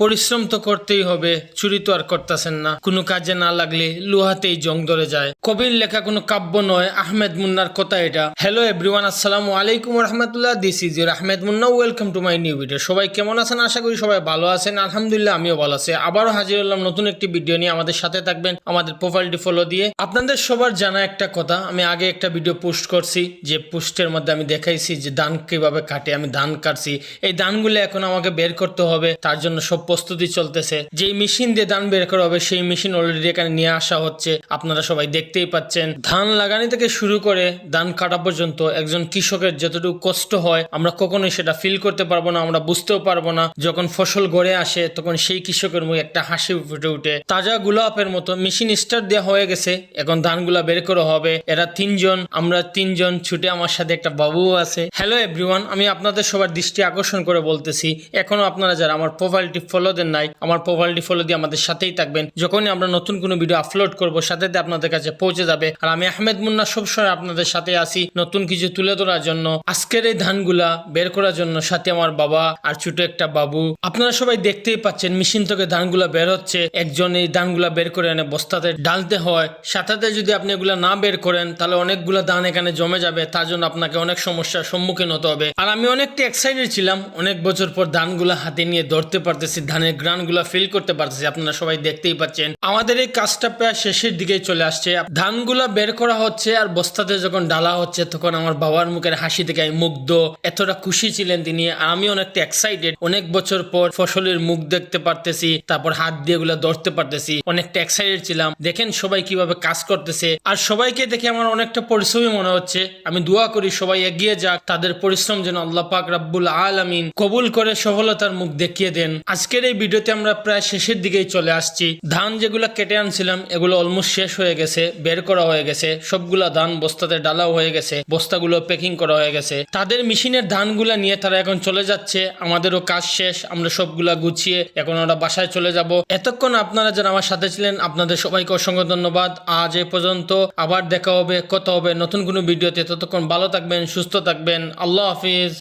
পরিশ্রম তো করতেই হবে, চুরি তো আর করতেছেন না। কোনো কাজে না লাগলে লোহাতেই জং ধরে যায়। কবির লেখা কোনো কাব্য নয়, আহমেদ মুন্নার কথা এটা। হ্যালো এভরিওয়ান আসসালামু আলাইকুম রহমতুল্লাহ this is your Ahmed Munna welcome to my new video সবাই কেমন আছেন? আশা করি সবাই ভালো আছেন। আলহামদুলিল্লাহ, আমিও ভালো আছি। আবারও হাজির হলাম নতুন একটি ভিডিও নিয়ে। আমাদের সাথে থাকবেন আমাদের প্রোফাইলটি ফলো দিয়ে। আপনাদের সবার জানা একটা কথা, আমি আগে একটা ভিডিও পোস্ট করছি, যে পোস্টের মধ্যে আমি দেখাইছি যে ধান কীভাবে কাটে, আমি ধান কাটছি। এই ধানগুলো এখন আমাকে বের করতে হবে, তার জন্য সব প্রস্তুতি চলতেছে। যেই মেশিন দিয়ে ধান বের করা হবে, সেই মেশিন অলরেডি এখানে নিয়ে আসা হচ্ছে। আপনারা সবাই দেখতেই পাচ্ছেন। ধান লাগানি থেকে শুরু করে ধান কাটা পর্যন্ত একজন কৃষকের যতটুকু কষ্ট হয়, আমরা কখনোই সেটা ফিল করতে পারব না, আমরা বুঝতেও পারব না। যখন ফসল গড়ে আসে, তখন সেই কৃষকের মুখে একটা হাসি ফুটে উঠে তাজা গোলাপের মতো মেশিন স্টার্ট দেওয়া হয়ে গেছে। এখন ধানগুলা বের করা হবে। এরা তিনজন, আমরা তিনজন ছুটে আমার সাথে একটা বাবুও আছে। হ্যালো এভরিওয়ান আমি আপনাদের সবার দৃষ্টি আকর্ষণ করে বলতেছি। এখনও আপনারা যারা আমার প্রোফাইলটি ফলো দেন নাই, আমার প্রোফাইলটি ফলো দিয়ে আমাদের সাথেই থাকবেন। যখনই আমরা নতুন কোনো ভিডিও আপলোড করব, সাথে সাথে আপনাদের কাছে পৌঁছে যাবে। আর আমি আহমেদ মুন্না সবসময় আপনাদের সাথে আসি নতুন কিছু তুলে ধরার জন্য। আজকের এই ধানগুলা বের করার জন্য সাথে আমার বাবা আর ছোট একটা বাবু। আপনারা সবাই দেখতেই পাচ্ছেন মেশিন থেকে ধানগুলা বের হচ্ছে। একজন এই ধানগুলা বের করে এনে বস্তাতে ডালতে হয়। সাথে যদি আপনি এগুলা না বের করেন, তাহলে অনেকগুলা ধান এখানে জমে যাবে। তার জন্য আপনাকে অনেক সমস্যার সম্মুখীন হতে হবে। আর আমি অনেকটা এক্সাইটেড ছিলাম। অনেক বছর পর ধানগুলা হাতে নিয়ে ধরতে পারতেছি ধানের গ্রানগুলা ফিল করতে পারতেছি, আপনারা সবাই দেখতেই পাচ্ছেন। আমাদের এই কাজটা প্রায় শেষের দিকে চলে আসছে। ধানগুলা বের করা হচ্ছে আর বস্তাতে যখন ডালা হচ্ছে, তখন আমার বাবার মুখের হাসি থেকে আমি মুগ্ধ। এতটা খুশি ছিলেন তিনি, আর আমি অনেকটা এক্সাইটেড অনেক বছর পর ফসলের মুখ দেখতে পারতেছি, তারপর হাত দিয়ে এগুলা ধরতে পারতেছি। অনেকটা এক্সাইটেড ছিলাম। দেখেন সবাই কীভাবে কাজ করতেছে। আর সবাইকে দেখে আমার অনেকটা পরিশ্রমী মনে হচ্ছে। আমি দোয়া করি সবাই এগিয়ে যাক, তাদের পরিশ্রম যেন আল্লাহ পাক রাব্বুল আলামিন কবুল করে সফলতার মুখ দেখিয়ে দেন। আজকের এই ভিডিওতে আমরা প্রায় শেষের দিকেই চলে আসছি। ধান যেগুলো কেটে আনছিলাম, এগুলো অলমোস্ট শেষ হয়ে গেছে, বের করা হয়ে গেছে। সবগুলা ধান বস্তাতে ডালাও হয়ে গেছে, বস্তাগুলো প্যাকিং করা হয়ে গেছে। তাদের মেশিনের ধানগুলা নিয়ে তারা এখন চলে যাচ্ছে, আমাদেরও কাজ শেষ, আমরা সবগুলা গুছিয়ে এখন ওরা বাসায় চলে যাব। এতক্ষণ আপনারা যারা আমার সাথে ছিলেন, আপনাদের সবাইকে অসংখ্য ধন্যবাদ। আজ এ পর্যন্ত, আবার দেখা হবে কত হবে নতুন কোনো ভিডিওতে। ততক্ষণ ভালো থাকবেন, সুস্থ থাকবেন। আল্লাহ হাফিজ।